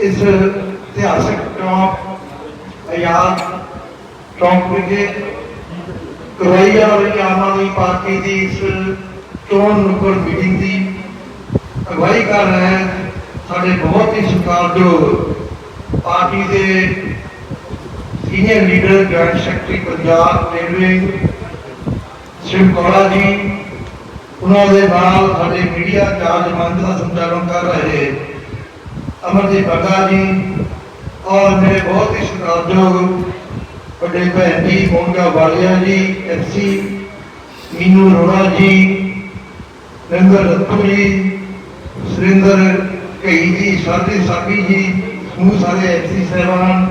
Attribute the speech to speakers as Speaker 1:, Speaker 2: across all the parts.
Speaker 1: ਇਸ ਇਤਿਹਾਸਕ ਚੌਂਕ ਆਜ਼ਾਦ ਚੌਂਕ ਵਿਖੇ ਕਰਵਾਈ ਜਾ ਰਹੀ ਆਮ ਆਦਮੀ ਪਾਰਟੀ ਦੀ ਇਸ ਚੋਣ ਨੁਕੜ ਮੀਟਿੰਗ ਦੀ ਅਗਵਾਈ ਕਰ ਰਹੇ ਹੈ। ਸਾਡੇ ਬਹੁਤ ਹੀ ਸਤਿਕਾਰਯੋਗ ਪਾਰਟੀ ਦੇ senior leader joint secretary Punjab railway, Shiv Kaura ji, ਉਹਨਾਂ ਦੇ ਨਾਲ ਸਾਡੇ ਮੀਡੀਆ ਚਾਰਜ ਮੰਚ ਦਾ ਸੰਚਾਲਨ ਕਰ ਰਹੇ। ਅਮਰਜੀਤ ਬੱਗਾ ਜੀ, ਔਰ ਮੇਰੇ ਬਹੁਤ ਹੀ ਸਤਿਕਾਰਯੋਗ ਵੱਡੇ ਭੈਣ ਜੀ ਮੋਨਗਾ ਵਾਲੀਆ ਜੀ ਐਫਸੀ ਮੀਨੂ ਰੋੜਾ ਜੀ ਨੰਦਰ ਰੱਤੂ ਜੀ, ਸੁਰਿੰਦਰ ਕਈ ਜੀ, ਸਾਧੀ ਸਾਬੀ ਜੀ, ਸਮੂਹ ਸਾਰੇ ਐਫਸੀ ਸਹਿਬਾਨ,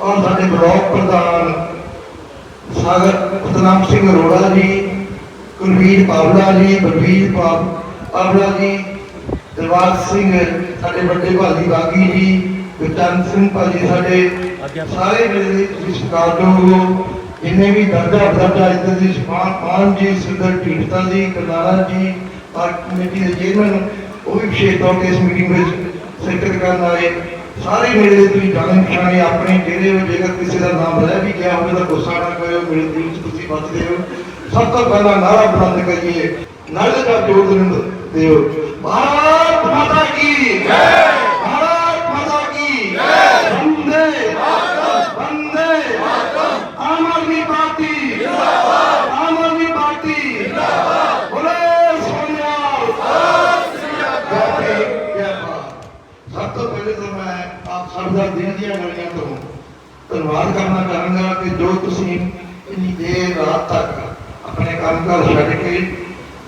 Speaker 1: ਔਰ ਸਾਡੇ ਬਲਾਕ ਪ੍ਰਧਾਨ ਸਾਗਰ ਸਤਨਾਮ ਸਿੰਘ ਅਰੋੜਾ ਜੀ, ਕੁਲਵੀਰ ਪਾਵਲਾ ਜੀ, ਬਲਵੀਰ ਪਾਵਲਾ ਜੀ, ਦਿਲਬਾਗ ਸਿੰਘ ਸਾਡੇ ਵੱਡੇ ਭਾਜੀ ਬਾਗੀ ਜੀ ਗੁਰਚਰਨ ਸਿੰਘ ਭਾਜੀ ਸਾਡੇ ਸਾਰੇ ਮੇਰੇ ਤੁਸੀਂ ਸਤਿਕਾਰਯੋਗ ਜਿੰਨੇ ਵੀ ਦਰਜਾ ਦਰਜਾ ਇੱਧਰ ਦੀ ਸਮਾਨ ਮਾਨ ਜੀ ਸੁੰਦਰ ਢੀਂਡਸਾ ਜੀ ਕਰਨਾਲਾ ਜੀ ਪਾਰਕ ਕਮੇਟੀ ਦੇ ਚੇਅਰਮੈਨ ਉਹ ਵੀ ਵਿਸ਼ੇਸ਼ ਤੌਰ ਤੇ ਇਸ ਮੀਟਿੰਗ ਵਿੱਚ ਸ਼ਿਰਕਤ ਕਰਨ ਆਏ। ਸਾਰੇ ਮੇਰੇ ਦੇ ਤੁਸੀਂ ਜਾਣੇ ਪਛਾਣੇ ਆਪਣੇ ਚਿਹਰੇ ਹੋ ਜੇਕਰ ਕਿਸੇ ਦਾ ਨਾਮ ਰਹਿ ਵੀ ਗਿਆ ਹੋਵੇ ਤਾਂ ਗੁੱਸਾ ਨਾ ਕਰਿਓ ਮੇਰੇ ਦਿਲ ਵਿੱਚ ਤੁਸੀਂ ਬਚਦੇ ਹੋ। ਸਭ ਤੋਂ ਪਹਿਲਾਂ ਨਾਰਾ ਬੁਲੰਦ ਕਰੀਏ। ਨਾਰੇ ਦਾ ਜੋਰ ਦਿਨ ਦਿਓ। ਭਾਰਤ ਮਾਤਾ ਕੀ? ਜੈ ਭਾਰਤ ਮਾਤਾ ਕੀ? ਜੈ ਵੰਦੇ ਮਾਤਰਮ। ਵੰਦੇ ਮਾਤਰਮ। ਆਮ ਆਦਮੀ ਪਾਰਟੀ। ਜਿੰਦਾਬਾਦ ਆਮ ਆਦਮੀ ਪਾਰਟੀ। ਜਿੰਦਾਬਾਦ ਬੋਲੇ ਸੋਨਿਆਲ ਸਭ ਤੋਂ ਪਹਿਲੇ ਤਾਂ ਮੈਂ ਆਪ ਸਭ ਧੰਨਵਾਦ ਕਰਨਾ ਚਾਹਾਂਗਾ ਕਿ ਜੋ ਤੁਸੀਂ ਇੰਨੀ ਦੇਰ ਰਾਤ ਤੱਕ ਆਪਣੇ ਕੰਮ ਘਰ ਛੱਡ ਕੇ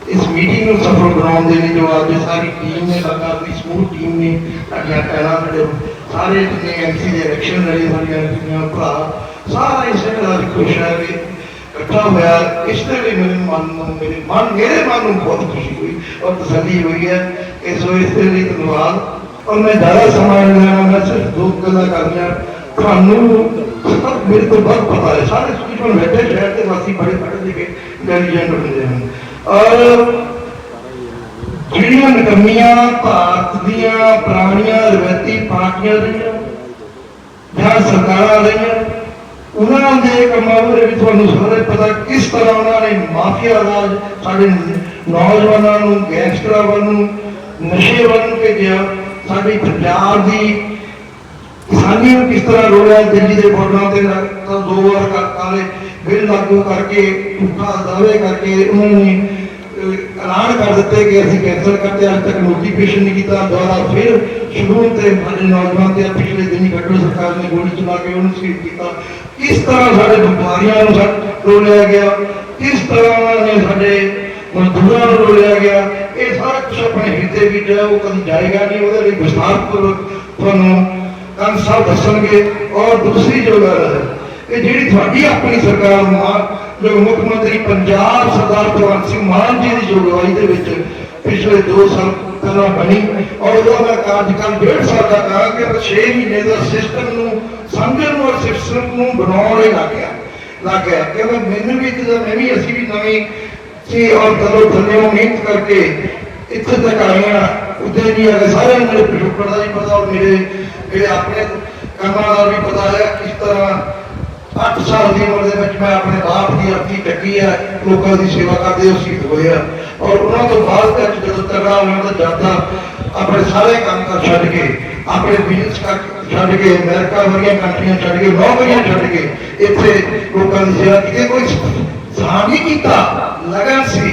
Speaker 1: ਇਸ ਮੀਟਿੰਗ ਨੂੰ ਸਫਲ ਬਣਾਉਣ ਦੇ ਲਈ ਜੋ ਅੱਜ ਸਾਰੀ ਟੀਮ ਨੇ ਲਗਾਤਾਰ ਦੀ ਸਮੂਹ ਟੀਮ ਨੇ ਤੁਹਾਡੀਆਂ ਪੈਰਾਂ ਸਾਡੇ ਸਾਰੇ ਜਿੰਨੇ ਐਮਸੀ ਦੇ ਇਲੈਕਸ਼ਨ ਲੜੇ, ਸਾਡੀਆਂ ਟੀਮਾਂ ਭਰਾ, ਸਾਰਾ ਇਸੇ ਨਾਲ ਖੁਸ਼ ਹੈ ਵੀ ਇਕੱਠਾ ਹੋਇਆ। ਇਸ ਤੇ ਵੀ ਮੇਰੇ ਮਨ ਨੂੰ, ਮੇਰੇ ਮਨ ਮੇਰੇ ਮਨ ਨੂੰ ਬਹੁਤ ਖੁਸ਼ੀ ਹੋਈ ਔਰ ਤਸੱਲੀ ਹੋਈ ਹੈ। ਇਸ ਹੋਏ ਇਸ ਦੇ ਲਈ ਧੰਨਵਾਦ। ਔਰ ਮੈਂ ਜ਼ਿਆਦਾ ਸਮਾਂ ਲੈਣਾ, ਮੈਂ ਸਿਰਫ ਦੋ ਗੱਲਾਂ ਕਰਨੀਆਂ। ਤੁਹਾਨੂੰ ਸਭ ਮੇਰੇ ਤੋਂ ਬਹੁਤ ਪਤਾ ਹੈ। ਸਾਰੇ ਸਟੂਡੈਂਟ ਬੈਠੇ, ਸ਼ਹਿਰ ਦੇ ਵਾਸੀ ਬੜੇ ਪੜ੍ਹੇ ਲਿਖੇ ਇੰਟੈਲੀਜੈਂਟ ਹੁੰਦੇ ਹਨ। ਔਰ ਜਿਹੜੀਆਂ ਨਕਮੀਆਂ ਭਾਰਤ ਦੀਆਂ ਪੁਰਾਣੀਆਂ ਰਵਾਇਤੀ ਪਾਰਟੀਆਂ ਰਹੀਆਂ, ਜਾਂ ਸਰਕਾਰਾਂ ਰਹੀਆਂ, ਉਹਨਾਂ ਦੇ ਕੰਮਾਂ ਬਾਰੇ ਵੀ ਤੁਹਾਨੂੰ ਸਾਰੇ ਪਤਾ ਕਿਸ ਤਰ੍ਹਾਂ ਉਹਨਾਂ ਨੇ ਮਾਫੀਆ ਰਾਜ ਸਾਡੇ ਨੌਜਵਾਨਾਂ ਨੂੰ, ਗੈਂਗਸਟਰਾਂ ਵੱਲ ਨੂੰ, ਨਸ਼ੇ ਵੱਲ ਨੂੰ ਭੇਜਿਆ ਸਾਡੀ ਪੰਜਾਬ ਦੀ ਕਿਸਾਨੀ ਨੂੰ ਕਿਸ ਤਰ੍ਹਾਂ ਰੋਲਿਆ ਦਿੱਲੀ ਦੇ ਬਾਰਡਰਾਂ ਤੇ ਤਾਂ ਦੋ ਵਾਰ ਕਾ- ਕਾਲੇ ਬਿੱਲ ਲਾਗੂ ਕਰਕੇ, ਝੂਠਾ ਦਾਅਵੇ ਕਰਕੇ ਉਹਨਾਂ ਨੇ ਐਲਾਨ ਕਰ ਦਿੱਤੇ ਕਿ ਅਸੀਂ ਕੈਂਸਲ ਕਰਦੇ ਅੱਜ ਤੱਕ ਨੋਟੀਫਿਕੇਸ਼ਨ ਨਹੀਂ ਕੀਤਾ। ਦੁਬਾਰਾ ਫਿਰ ਸ਼ੁਰੂ ਤੇ ਸਾਡੇ ਨੌਜਵਾਨ ਤੇ ਪਿਛਲੇ ਦਿਨੀ ਫੈਡਰਲ ਸਰਕਾਰ ਨੇ ਗੋਲੀ ਚਲਾ ਕੇ ਉਹਨੂੰ ਸ਼ਹੀਦ ਕੀਤਾ। ਕਿਸ ਤਰ੍ਹਾਂ ਸਾਡੇ ਵਪਾਰੀਆਂ ਨੂੰ ਰੋਲਿਆ ਗਿਆ? ਕਿਸ ਤਰ੍ਹਾਂ ਨੇ ਸਾਡੇ ਮਜ਼ਦੂਰਾਂ ਨੂੰ ਰੋਲਿਆ ਗਿਆ? ਇਹ ਸਾਰਾ ਕੁਝ ਆਪਣੇ ਹਿੱਤੇ ਵਿੱਚ ਉਹ ਕਦੀ ਜਾਏਗਾ ਨਹੀਂ। ਉਹਦੇ ਲਈ ਵਿਸਥਾਰਪੂਰਵਕ ਤੁਹਾਨੂੰ ਕੰਨ ਸਾਹਿਬ ਦੱਸਣਗੇ ਔਰ ਦੂਸਰੀ ਜੋ ਗੱਲ ਹੈ, ਇਹ ਜਿਹੜੀ ਤੁਹਾਡੀ ਆਪਣੀ ਸਰਕਾਰ ਮਾਨ ਜੋ ਮੁੱਖ ਮੰਤਰੀ ਪੰਜਾਬ ਸਰਦਾਰ ਭਗਵੰਤ ਸਿੰਘ ਮਾਨ ਜੀ ਦੀ ਅਗਵਾਈ ਦੇ ਵਿੱਚ ਪਿਛਲੇ 2 ਸਾਲ ਪਹਿਲਾਂ ਬਣੀ ਔਰ ਉਹਦਾ ਕਾਰਜਕਾਲ ਡੇਢ ਸਾਲ ਦਾ ਕਰਾਂਗੇ, ਪਰ 6 ਮਹੀਨੇ ਦਾ ਸਿਸਟਮ ਨੂੰ ਸਮਝਣ ਨੂੰ ਔਰ ਸਿਸਟਮ ਨੂੰ ਬਣਾਉਣ ਲਈ ਲੱਗ ਗਿਆ, ਲੱਗ ਮੈਨੂੰ ਵੀ ਜਦੋਂ ਮੈਂ ਵੀ ਅਸੀਂ ਵੀ ਨਵੀਂ ਸੀ ਔਰ ਤਦੋਂ ਥੱਲੇ ਮਿਹਨਤ ਕਰਕੇ ਇੱਥੇ ਤੱਕ ਆਏ ਆਈਆਂ। ਉੱਤੇ ਨਹੀਂ ਆ ਸਾਰਿਆਂ ਨੂੰ ਮੇਰੇ ਪਿਛੋਕੜ ਦਾ ਵੀ ਪਤਾ ਔਰ ਮੇਰੇ ਮੇਰੇ ਆਪਣੇ ਕੰਮਾਂ ਦਾ ਵੀ ਪਤਾ ਹੈ ਕਿਸ ਤਰ੍ਹਾਂ 8 ਸਾਲ ਦੀ ਉਮਰ ਦੇ ਵਿੱਚ ਮੈਂ ਆਪਣੇ ਬਾਪ ਦੀ ਅੱਖੀ ਟੱਕੀ ਆ ਲੋਕਾਂ ਦੀ ਸੇਵਾ ਕਰਦੇ ਹੋ ਸ਼ਹੀਦ ਹੋਏ ਔਰ ਉਹਨਾਂ ਤੋਂ ਬਾਅਦ ਵਿੱਚ ਜਦੋਂ ਤਗੜਾ ਹੋਇਆ ਤਾਂ ਜਾਂਦਾ ਆਪਣੇ ਸਾਰੇ ਕੰਮ ਕਰ ਛੱਡ ਕੇ, ਆਪਣੇ ਬਿਜ਼ਨਸ ਕਰ ਛੱਡ ਕੇ, ਅਮਰੀਕਾ ਵਰਗੀਆਂ ਕੰਟਰੀਆਂ ਛੱਡ ਕੇ, ਨੌਕਰੀਆਂ ਛੱਡ ਕੇ, ਇੱਥੇ ਲੋਕਾਂ ਦੀ ਸੇਵਾ ਕੀਤੀ। ਕੋਈ ਸਾਂ ਨਹੀਂ ਕੀਤਾ, ਲਗਨ ਸੀ,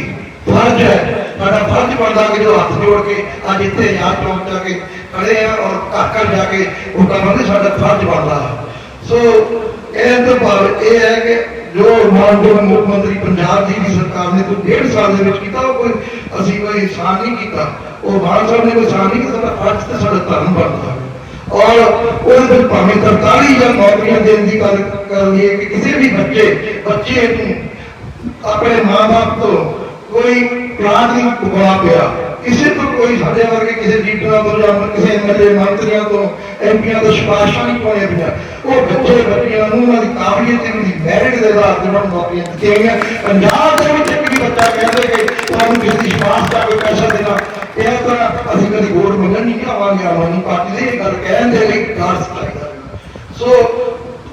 Speaker 1: ਫਰਜ਼ ਹੈ। ਸਾਡਾ ਫਰਜ਼ ਬਣਦਾ ਕਿ ਜੋ ਹੱਥ ਜੋੜ ਕੇ ਅੱਜ ਇੱਥੇ ਯਾਦ ਪਹੁੰਚਾ ਕੇ ਖੜੇ ਆ ਔਰ ਘਰ ਘਰ ਜਾ ਕੇ ਉਹ ਕਰਾਂਗੇ ਸਾਡਾ ਫਰਜ਼ ਬਣਦਾ ਸੋ ਇਹ ਤੋਂ ਭਾਵ ਇਹ ਹੈ ਕਿ ਜੋ ਮਾਨਯੋਗ ਮੁੱਖ ਮੰਤਰੀ ਪੰਜਾਬ ਜੀ ਦੀ ਸਰਕਾਰ ਨੇ ਕੋਈ ਡੇਢ ਸਾਲ ਦੇ ਵਿੱਚ ਕੀਤਾ, ਉਹ ਕੋਈ ਅਸੀਂ ਕੋਈ ਇਨਸਾਨ ਨਹੀਂ ਕੀਤਾ। ਉਹ ਮਾਨ ਸਾਹਿਬ ਨੇ ਕੋਈ ਇਨਸਾਨ ਨਹੀਂ ਕੀਤਾ, ਸਾਡਾ ਫਰਜ਼ ਤੇ ਸਾਡਾ ਧਰਮ ਬਣਦਾ ਔਰ ਉਹਦੇ ਵਿੱਚ ਭਾਵੇਂ 43 ਜਾਂ ਨੌਕਰੀਆਂ ਦੇਣ ਦੀ ਗੱਲ ਕਰ ਲਈਏ ਕਿ ਕਿਸੇ ਵੀ ਬੱਚੇ ਬੱਚੇ ਨੂੰ ਆਪਣੇ ਮਾਂ-ਬਾਪ ਤੋਂ ਕੋਈ ਪਲਾਟ ਨਹੀਂ ਪੁਗਵਾ ਪਿਆ। ਕਿਸੇ ਤੋਂ ਕੋਈ ਸਾਡੇ ਵਰਗੇ ਕਿਸੇ ਲੀਡਰਾਂ ਤੋਂ ਜਾਂ ਕਿਸੇ ਐਮਐਲਏ ਮੰਤਰੀਆਂ ਤੋਂ ਐਮਪੀਆਂ ਤੋਂ ਸਿਫਾਰਿਸ਼ਾਂ ਨਹੀਂ ਪਾਉਣੀਆਂ ਪਈਆਂ। ਉਹ ਬੱਚੇ ਬੱਚੀਆਂ ਨੂੰ ਉਹਨਾਂ ਦੀ ਕਾਬਲੀਅਤ ਤੇ ਉਹਨਾਂ ਦੀ ਮੈਰਿਟ ਦੇ ਆਧਾਰ ਤੇ ਉਹਨਾਂ ਨੂੰ ਨੌਕਰੀਆਂ ਦਿੱਤੀਆਂ ਗਈਆਂ। ਪੰਜਾਬ ਦੇ ਵਿੱਚ ਇੱਕ ਵੀ ਬੱਚਾ ਕਹਿੰਦੇ ਕਿ ਤੁਹਾਨੂੰ ਕਿਸੇ ਦੀ ਸਿਫਾਰਿਸ਼ ਦਾ ਕੋਈ ਪੈਸਾ ਦੇਣਾ, ਇਹ ਤਾਂ ਅਸੀਂ ਕਦੀ ਵੋਟ ਮੰਗਣ ਨਹੀਂ ਆਵਾਂਗੇ ਆਮ ਆਦਮੀ ਪਾਰਟੀ ਦੇ ਇਹ ਗੱਲ ਕਹਿਣ ਦੇ ਲਈ ਕਾਰਜ ਚਾਹੀਦਾ ਸੋ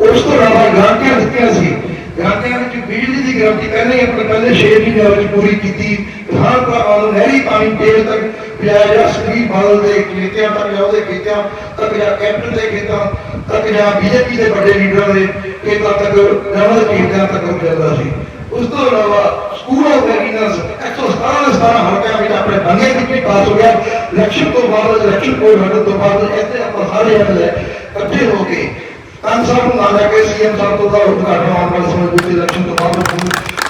Speaker 1: ਉਸ ਤੋਂ ਇਲਾਵਾ ਗਾਰੰਟੀਆਂ ਦਿੱਤੀਆਂ ਸੀ। ਗਾਰੰਟੀਆਂ ਵਿੱਚ ਬਿਜਲੀ ਦੀ ਗਰੰਟੀ ਪਹਿਲਾਂ ਹੀ ਆਪਣੇ ਪਹਿਲੇ 6 ਮਹੀਨਿਆਂ ਵਿੱਚ ਪੂਰੀ ਕੀਤੀ। ਕਿਸਾਨ ਨਹਿਰੀ ਪਾਣੀ ਦੇਣ ਤੱਕ ਪਹੁੰਚਾਇਆ ਜਾਂ ਸਕੀਮ ਬਾਦਲ ਦੇ ਖੇਤਾਂ ਤੱਕ ਜਾਂ ਉਹਦੇ ਖੇਤਾਂ ਤੱਕ ਜਾਂ ਕੈਪਟਨ ਦੇ ਖੇਤਾਂ ਤੱਕ ਜਾਂ ਬੀਜੇਪੀ ਦੇ ਵੱਡੇ ਲੀਡਰਾਂ ਦੇ ਖੇਤਾਂ ਤੱਕ ਜਾਂ ਉਹਨਾਂ ਦੇ ਖੇਤਾਂ ਤੱਕ ਪਹੁੰਚਾਉਂਦਾ ਸੀ। ਉਸ ਤੋਂ ਇਲਾਵਾ ਸਕੂਲ ਆਫ ਮੈਰੀਨਸ 117 ਸਤਾਰਾਂ ਹਲਕਿਆਂ ਵਿੱਚ ਆਪਣੇ ਬੰਗੇ ਵਿੱਚ ਵੀ ਪਾਸ ਹੋ ਗਿਆ। ਇਲੈਕਸ਼ਨ ਤੋਂ ਬਾਅਦ ਇਲੈਕਸ਼ਨ ਕੋਈ ਹਟਣ ਤੋਂ ਬਾਅਦ ਇੱਥੇ ਆਪਾਂ ਸਾਰੇ ਐਮਐਲਏ ਇਕੱਠੇ ਹੋ ਕੇ ਕੰਨ ਸਾਹਿਬ ਨੂੰ ਨਾਲ ਲੈ ਕੇ ਸੀਐਮ ਸਾਹਿਬ ਤੋਂ ਦਾ ਉਦਘਾਟਨ ਆਉਣ ਵਾਲੇ ਸਮੇਂ ਵਿੱਚ ਇਲੈਕਸ਼ਨ ਤੋਂ ਬਾਅਦ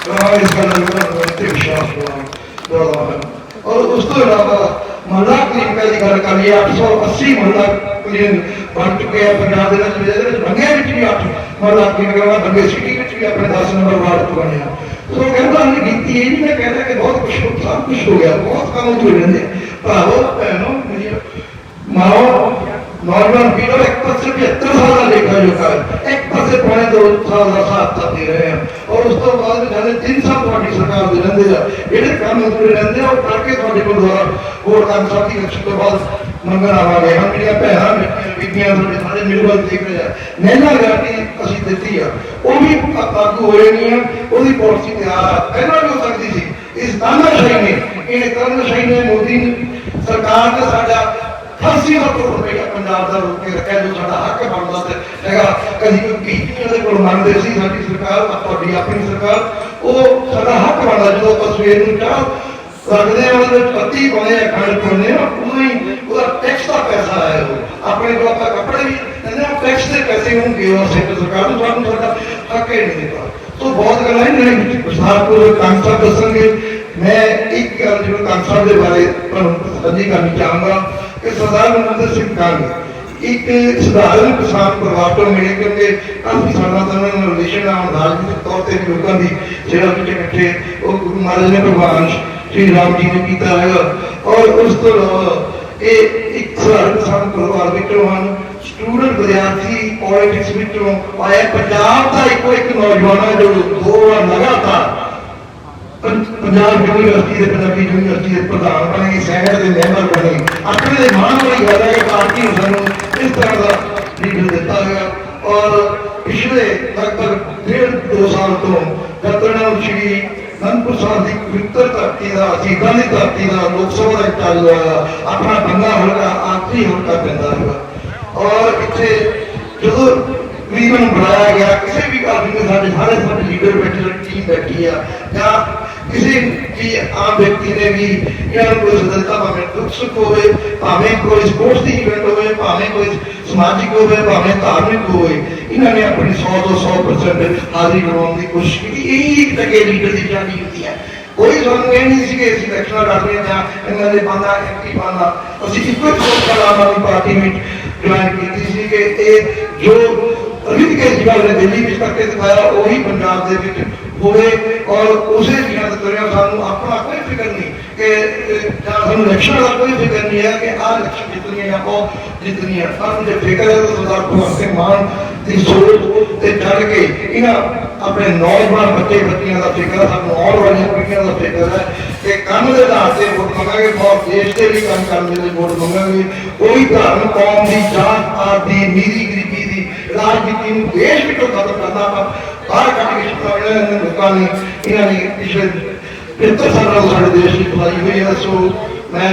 Speaker 1: ਕਰਾਂਗੇ ਇਸ ਗੱਲ ਨੂੰ ਤੇ ਵਿਸ਼ਵਾਸ ਹੋਣਾ ਹੈ ਔਰ ਉਸ ਤੋਂ ਇਲਾਵਾ ਮਹੱਲਾ ਕਲੀਨਿਕਾਂ ਦੀ ਗੱਲ ਕਰ ਲਈਏ 880 ਮਹੱਲਾ ਕਲੀਨਿਕ ਬਣ ਚੁੱਕੇ ਆ ਪੰਜਾਬ ਦੇ ਵਿੱਚ, ਜਿਹਦੇ ਵਿੱਚ ਬੰਗੇ ਵਿੱਚ ਵੀ 8 ਮਹੱਲਾ ਕਲੀਨਿਕ ਦਾ ਬੰਗੇ ਸਿਟੀ ਵਿੱਚ ਵੀ ਆਪਣੇ 10 ਨੰਬਰ ਵਾਰਡ ਤੋਂ ਬਣਿਆ ਸੋ ਕਹਿੰਦਾ ਨਹੀਂ ਕੀਤੀ ਇਹ ਨਹੀਂ, ਮੈਂ ਕਹਿੰਦਾ ਕਿ ਬਹੁਤ ਕੁਝ ਸਭ ਕੁਝ ਹੋ ਗਿਆ, ਬਹੁਤ ਕੰਮ ਹੋ ਜਾਂਦੇ ਭਰਾਵੋ, ਭੈਣੋ, ਮੇਰੀਆਂ ਮਾਓ ਨੌਜਵਾਨ ਵੀਰੋ ਇੱਕ ਪਾਸੇ 75 ਸਾਲ ਦਾ ਲੇਖਾ ਜੋਖਾ ਹੈ ਇੱਕ ਪਾਸੇ ਪੌਣੇ ਦੋ ਸਾਲ ਦਾ ਹਿਸਾਬ ਤਾਂ ਦੇ ਰਹੇ ਆ ਔਰ ਉਸ ਤੋਂ ਬਾਅਦ ਕਹਿੰਦੇ ਤਿੰਨ ਸਾਲ ਤੁਹਾਡੀ ਸਰਕਾਰ ਦੇ ਰਹਿੰਦੇ ਆ ਜਿਹੜੇ ਕੰਮ ਅਧੂਰੇ ਰਹਿੰਦੇ ਆ ਉਹ ਕਰਕੇ ਤੁਹਾਡੇ ਕੋਲ ਦੁਆਰਾ ਹੋਰ ਕੰਮ ਸਾਥੀ ਰੱਖਣ ਤੋਂ ਬਾਅਦ ਮੰਗਣ ਆਵਾਂਗੇ ਹਾਂ ਮੇਰੀਆਂ ਭੈਣਾਂ ਮੇਰੀਆਂ ਬੀਬੀਆਂ ਤੁਹਾਡੇ ਸਾਰੇ ਮੇਰੇ ਵੱਲ ਦੇਖ ਰਹੇ ਆ ਨੈਣਾ ਗਾਰੰਟੀ ਅਸੀਂ ਦਿੱਤੀ ਆ ਉਹ ਵੀ ਲਾਗੂ ਹੋਏ ਨਹੀਂ ਆ ਉਹਦੀ ਪਾਲਿਸੀ ਤਿਆਰ ਆ ਪਹਿਲਾਂ ਵੀ ਹੋ ਸਕਦੀ ਸੀ ਇਸ ਤਾਨਾਸ਼ਾਹੀ ਨੇ ਇਹ ਤਾਨਾਸ਼ਾਹੀ ਨੇ ਮੋਦੀ ਨੇ ਸਰਕਾਰ ਨੇ ਸਾਡਾ ਫਾਂਸੀ ਦਾ ਕੋਲ ਰੁਪਈਆ ਪੰਜਾਬ ਦਾ ਰੋਕ ਕੇ ਰੱਖਿਆ ਜੋ ਸਾਡਾ ਹੱਕ ਬਣਦਾ ਤੇ ਹੈਗਾ। ਕਦੀ ਕੋਈ ਪੀਪੀਆਂ ਦੇ ਕੋਲ ਮੰਗਦੇ ਸੀ, ਸਾਡੀ ਸਰਕਾਰ ਆ ਤੁਹਾਡੀ ਆਪਣੀ ਸਰਕਾਰ, ਉਹ ਸਾਡਾ ਹੱਕ ਬਣਦਾ ਜਦੋਂ ਆਪਾਂ ਸਵੇਰ ਨੂੰ ਚਾਹ ਰੱਖਦੇ ਆ ਉਹਦੇ ਵਿੱਚ ਪੱਤੀ ਪਾਉਂਦੇ ਆ ਖੰਡ ਪਾਉਂਦੇ ਆ ਉਦੋਂ ਹੀ ਉਹਦਾ ਟੈਕਸ ਦਾ ਪੈਸਾ ਆਇਆ ਉਹ ਆਪਣੇ ਕੋਲ ਆਪਾਂ ਕੱਪੜੇ ਵੀ ਕਹਿੰਦੇ ਆ ਟੈਕਸ ਦੇ ਪੈਸੇ ਹੋਣਗੇ ਉਹ ਸੈਂਟਰ ਸਰਕਾਰ ਨੂੰ, ਸਾਨੂੰ ਸਾਡਾ ਹੱਕ ਹੀ ਨਹੀਂ ਦਿੱਤਾ। ਸੋ ਬਹੁਤ ਗੱਲਾਂ ਇਹਨਾਂ ਨੇ ਵਿਸਥਾਰਪੂਰਵਕ ਕਾਂਸਾ ਦੱਸਣਗੇ। ਮੈਂ ਇੱਕ ਗੱਲ ਜਿਹੜਾ ਕਾਂਸਾ ਦੇ ਬਾਰੇ ਤੁਹਾਨੂੰ ਸਾਂਝੀ ਕਰਨੀ ਚਾਹਾਂਗਾ ਕਿ ਸਰਦਾਰ ਮਨਿੰਦਰ ਸਿੰਘ ਕਾਂਗ ਇੱਕ ਸਧਾਰਨ ਕਿਸਾਨ ਪਰਿਵਾਰ ਤੋਂ ਮਿਲੇ ਕਿਉਂਕਿ ਕਾਫੀ ਸਾਲਾਂ ਤੋਂ ਉਹਨਾਂ ਨੂੰ ਰਿਲੇਸ਼ਨ ਨਾਲ ਰਾਜਨੀਤਿਕ ਤੌਰ ਤੇ ਲੋਕਾਂ ਦੀ ਸੇਵਾ ਵਿੱਚ ਇਕੱਠੇ, ਉਹ ਗੁਰੂ ਮਹਾਰਾਜ ਨੇ ਭਗਵਾਨ ਸ਼੍ਰੀ ਰਾਮ ਜੀ ਨੇ ਕੀਤਾ ਹੈਗਾ। ਔਰ ਉਸ ਤੋਂ ਇਲਾਵਾ ਇਹ ਇੱਕ ਸਧਾਰਨ ਕਿਸਾਨ ਪਰਿਵਾਰ ਵਿੱਚੋਂ ਹਨ ਸਟੂਡੈਂਟ ਵਿਦਿਆਰਥੀ ਪੋਲਿਟਿਕਸ ਵਿੱਚੋਂ ਆਇਆ ਪੰਜਾਬ ਦਾ ਇੱਕੋ ਇੱਕ ਨੌਜਵਾਨ ਹੈ ਜੋ ਦੋ ਵਾਰ ਲਗਾਤਾਰ ਪੰਜਾਬ ਯੂਨੀਵਰਸਿਟੀ ਦੇ ਪੰਜਾਬੀ ਯੂਨੀਵਰਸਿਟੀ ਦੇ ਪ੍ਰਧਾਨ ਬਣੇ ਸੈਨੇਟ ਦੇ ਮੈਂਬਰ ਬਣੇ, ਆਪਣੇ ਦੇ ਮਾਣ ਵਾਲੀ ਗੱਲ ਹੈ ਕਿ ਪਾਰਟੀ ਨੇ ਸਾਨੂੰ ਇਸ ਤਰ੍ਹਾਂ ਦਾ ਲੀਡਰ ਦਿੱਤਾ ਹੈ ਔਰ ਪਿਛਲੇ ਲਗਭਗ ਡੇਢ ਦੋ ਸਾਲ ਤੋਂ ਜਤਨਾ ਸ਼੍ਰੀ ਅਨੰਦਪੁਰ ਸਾਹਿਬ ਦੀ ਪਵਿੱਤਰ ਧਰਤੀ ਦਾ ਸ਼ਹੀਦਾਂ ਦੀ ਧਰਤੀ ਦਾ ਲੋਕ ਸਭਾ ਦਾ ਚੱਲ ਹੋਇਆ ਆਪਣਾ ਬੰਗਾ ਹਲਕਾ ਆਖਰੀ ਹਲਕਾ ਪੈਂਦਾ ਹੈਗਾ ਔਰ ਇੱਥੇ ਜਦੋਂ ਵੀ ਨੂੰ ਬੁਲਾਇਆ ਗਿਆ, ਕਿਸੇ ਵੀ ਗੱਲ ਨੂੰ ਸਾਡੇ ਸਾਰੇ ਸਾਡੇ ਲੀਡਰ ਬੈਠੇ ਟੀਮ ਬੈਠੀ ਆ, ਜਾਂ ਕਿਸੇ ਵੀ ਆਮ ਵਿਅਕਤੀ ਨੇ ਵੀ ਇਹਨਾਂ ਨੂੰ ਕੋਈ ਸਦਰਤਾ ਭਾਵੇਂ ਦੁੱਖ ਸੁੱਖ ਹੋਵੇ, ਭਾਵੇਂ ਕੋਈ ਦੀ ਇਵੈਂਟ ਹੋਵੇ, ਭਾਵੇਂ ਕੋਈ ਸਮਾਜਿਕ ਹੋਵੇ, ਭਾਵੇਂ ਧਾਰਮਿਕ ਹੋਵੇ, ਇਹਨਾਂ ਨੇ ਆਪਣੀ 100 ਤੋਂ 100% ਹਾਜ਼ਰੀ ਬਣਾਉਣ ਦੀ ਕੋਸ਼ਿਸ਼ ਕੀਤੀ। ਇਹ ਇੱਕ ਟਕੇ ਲੀਡਰ ਦੀ ਜਾਨੀ ਹੁੰਦੀ ਹੈ। ਕੋਈ ਸਾਨੂੰ ਇਹ ਨਹੀਂ ਸੀ ਕਿ ਅਸੀਂ ਇਲੈਕਸ਼ਨਾਂ ਲੜਦੇ ਜਾਂ ਇਹਨਾਂ ਦੇ ਬੰਦਾ ਐਮਪੀ ਬੰਦਾ। ਅਸੀਂ ਇੱਕੋ ਹੀ ਸੋਚ ਆਮ ਆਦਮੀ ਪਾਰਟੀ ਵਿੱਚ ਜੁਆਇਨ ਕੀਤੀ ਸੀ ਕਿ ਇਹ ਜੋ ਅਰਵਿੰਦ ਕੇਜਰੀਵਾਲ ਨੇ ਦਿੱਲੀ ਵਿੱਚ ਕਰਕੇ ਦਿਖਾਇਆ, ਉਹੀ ਪੰਜਾਬ ਦੇ ਵਿੱਚ ਹੋਵੇ ਔਰ ਉਸੇ ਦੀਆਂ ਤੁਰਿਆ ਸਾਨੂੰ ਆਪਣਾ ਕੋਈ ਫਿਕਰ ਨਹੀਂ ਕਿ ਜਾਂ ਸਾਨੂੰ ਇਲੈਕਸ਼ਨ ਦਾ ਕੋਈ ਫਿਕਰ ਨਹੀਂ ਹੈ ਕਿ ਆਹ ਇਲੈਕਸ਼ਨ ਜਿੱਤਣੀ ਹੈ ਜਾਂ ਉਹ ਜਿੱਤਣੀ ਹੈ ਸਾਨੂੰ ਜੇ ਫਿਕਰ ਹੈ ਤਾਂ ਸਰਦਾਰ ਭਗਵੰਤ ਸਿੰਘ ਮਾਨ ਦੀ ਸੋਚ ਤੇ ਡਟ ਕੇ ਇਹਨਾਂ ਆਪਣੇ ਨੌਜਵਾਨ ਬੱਚੇ ਬੱਚੀਆਂ ਦਾ ਫਿਕਰ ਸਾਨੂੰ ਆਉਣ ਵਾਲੀਆਂ ਪੀੜ੍ਹੀਆਂ ਦਾ ਫਿਕਰ ਹੈ ਕਿ ਕੰਮ ਦੇ ਆਧਾਰ ਤੇ ਵੋਟ ਮੰਗਾਂਗੇ, ਬਹੁਤ ਦੇਸ਼ ਦੇ ਲਈ ਕੰਮ ਕਰਨ ਦੇ ਲਈ ਵੋਟ ਮੰਗਾਂਗੇ। ਕੋਈ ਧਰਮ, ਕੌਮ ਦੀ ਜਾਤ ਆਪ ਨੀਰੀ ਗਰੀਬੀ ਦੀ ਰਾਜਨੀਤੀ ਨੂੰ ਦੇਸ਼ ਵਿੱਚੋਂ ਖਤਮ ਕਰਨਾ ਆਪਾਂ ਬਾਹਰ ਕੱਢ ਕੇ ਛੁਡਾਉਣਾ ਇਹਨਾਂ ਲੋਕਾਂ ਨੇ, ਇਹਨਾਂ ਨੇ ਪਿਛਲੇ 75 ਸਾਲਾਂ ਤੋਂ ਸਾਡੇ ਦੇਸ਼ ਦੀ ਭਲਾਈ ਹੋਈ ਹੈ। ਸੋ ਮੈਂ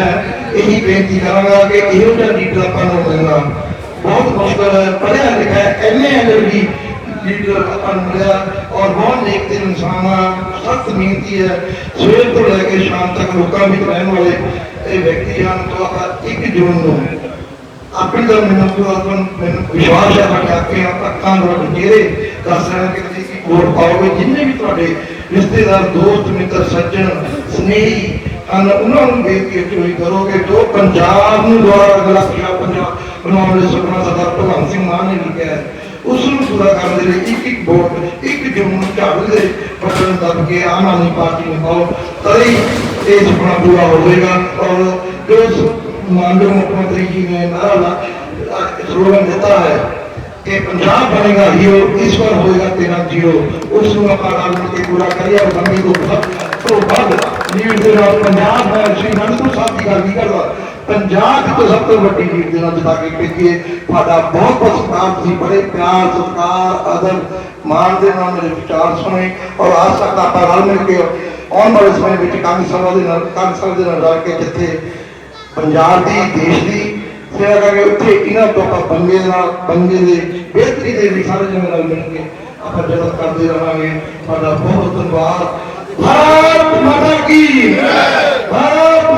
Speaker 1: ਇਹੀ ਬੇਨਤੀ ਕਰਾਂਗਾ ਕਿ ਇਹੋ ਜਿਹਾ ਲੀਡਰ ਆਪਾਂ ਨੂੰ ਮਿਲਣਾ ਬਹੁਤ ਮੁਸ਼ਕਲ ਹੈ। ਪੜ੍ਹਿਆ ਲਿਖਿਆ ਐਮਏ ਐਲਐਲ ਵੀ ਲੀਡਰ ਆਪਾਂ ਨੂੰ ਮਿਲਿਆ ਔਰ ਬਹੁਤ ਨੇਕ ਤੇ ਇਨਸਾਨ ਆ ਸਖਤ ਮਿਹਨਤੀ ਹੈ। ਸਵੇਰ ਤੋਂ ਲੈ ਕੇ ਸ਼ਾਮ ਤੱਕ ਲੋਕਾਂ ਵਿੱਚ ਰਹਿਣ ਵਾਲੇ ਇਹ ਵਿਅਕਤੀ ਹਨ। ਤੋਂ ਆਪਾਂ 1 ਜੂਨ ਨੂੰ ਆਪਣੀ ਦਾ ਮੈਨੂੰ ਤੁਹਾਨੂੰ ਮੈਨੂੰ ਵਿਸ਼ਵਾਸ ਹੈ ਕਿ ਆਪੇ ਅੱਖਾਂ ਨਾਲ ਜਿਹੜੇ ਦੱਸ ਰਹੇ ਕਿ ਤੁਸੀਂ ਕੀ ਵੋਟ ਪਾਓਗੇ? ਜਿੰਨੇ ਵੀ ਤੁਹਾਡੇ ਰਿਸ਼ਤੇਦਾਰ, ਦੋਸਤ, ਮਿੱਤਰ, ਸੱਜਣ, ਸਨੇਹੀ ਹਨ, ਉਹਨਾਂ ਨੂੰ ਦੇਖ ਕੇ ਚੋਈ ਕਰੋਗੇ। ਜੋ ਪੰਜਾਬ ਨੂੰ ਦੁਆਰਾ ਅਗਲਾ ਪਿਆ ਪੰਜਾਬ ਬਣਾਉਣ ਦੇ ਸੁਪਨਾ ਸਰਦਾਰ ਭਗਵੰਤ ਸਿੰਘ ਮਾਨ ਨੇ ਲਿਖਿਆ ਹੈ। ਉਸ ਨੂੰ ਪੂਰਾ ਕਰਨ ਦੇ ਲਈ ਇੱਕ ਇੱਕ ਵੋਟ, ਇੱਕ ਜੂਨ ਝਾੜੂ ਦੇ ਬਟਨ ਦੱਬ ਕੇ ਆਮ ਆਦਮੀ ਪਾਰਟੀ ਨੂੰ ਪਾਓ। ਤਦੇ ਹੀ ਇਹ ਸੁਪਨਾ ਪੂਰਾ ਹੋਵੇਗਾ ਔਰ ਜੋ ਮਾਨਯੋਗ ਮੁੱਖ ਮੰਤਰੀ ਜੀ ਨੇ ਨਾਰਾ ਦਿੱਤਾ ਹੈ। ਕਿ ਪੰਜਾਬ ਬਣੇਗਾ ਹੀਰੋ ਇਸ ਹੋਏਗਾ ਤੇਰਾ ਜੀਰੋ ਉਸ ਨੂੰ ਆਪਾਂ ਨਾਲ ਮਿਲ ਕੇ ਪੂਰਾ ਕਰੀਏ ਔਰ ਬੰਦੇ ਤੋਂ ਵੱਧ ਤੋਂ ਵੱਧ ਲੀਡ ਦੇ ਨਾਲ ਪੰਜਾਬ ਹੈ ਸ਼੍ਰੀ ਅਨੰਦਪੁਰ ਸਾਹਿਬ ਦੀ ਗੱਲ ਨਹੀਂ ਕਰਦਾ। ਪੰਜਾਬ ਤੋਂ ਸਭ ਤੋਂ ਵੱਡੀ ਲੀਡ ਦੇ ਨਾਲ ਜਿਤਾ ਕੇ ਭੇਜੀਏ। ਤੁਹਾਡਾ ਬਹੁਤ ਬਹੁਤ ਸਤਿਕਾਰ, ਤੁਸੀਂ ਬੜੇ ਪਿਆਰ, ਸਤਿਕਾਰ, ਅਦਬ, ਮਾਣ ਦੇ ਨਾਲ ਮੇਰੇ ਵਿਚਾਰ ਸੁਣੇ ਔਰ ਆਸ ਤੱਕ ਆਪਾਂ ਰਲ ਮਿਲ ਕੇ ਆਉਣ ਵਾਲੇ ਸਮੇਂ ਵਿੱਚ ਕਾਂਗਰਸ ਸਭਾ ਦੇ ਨਾਲ ਕਾਂਗਰਸ ਸਭਾ ਦੇ ਨਾਲ ਰਲ ਕੇ ਜਿੱਥੇ ਪੰਜਾਬ ਦੀ ਦੇਸ਼ ਦੀ ਸੇਵਾ ਕਰਕੇ ਉੱਥੇ ਇਹਨਾਂ ਤੋਂ ਆਪਾਂ ਬੰਗੇ ਦੇ ਨਾਲ ਬੰਗੇ ਦੇ ਬਿਹਤਰੀ ਦੇ ਲਈ ਸਾਰੇ ਜਣੇ ਨਾਲ ਮਿਲ ਕੇ ਆਪਾਂ ਜਲਦ ਕਰਦੇ ਰਹਾਂਗੇ ਤੁਹਾਡਾ ਬਹੁਤ ਧੰਨਵਾਦ ਭਾਰਤ ਮਾਤਾ ਕੀ ਭਾਰਤ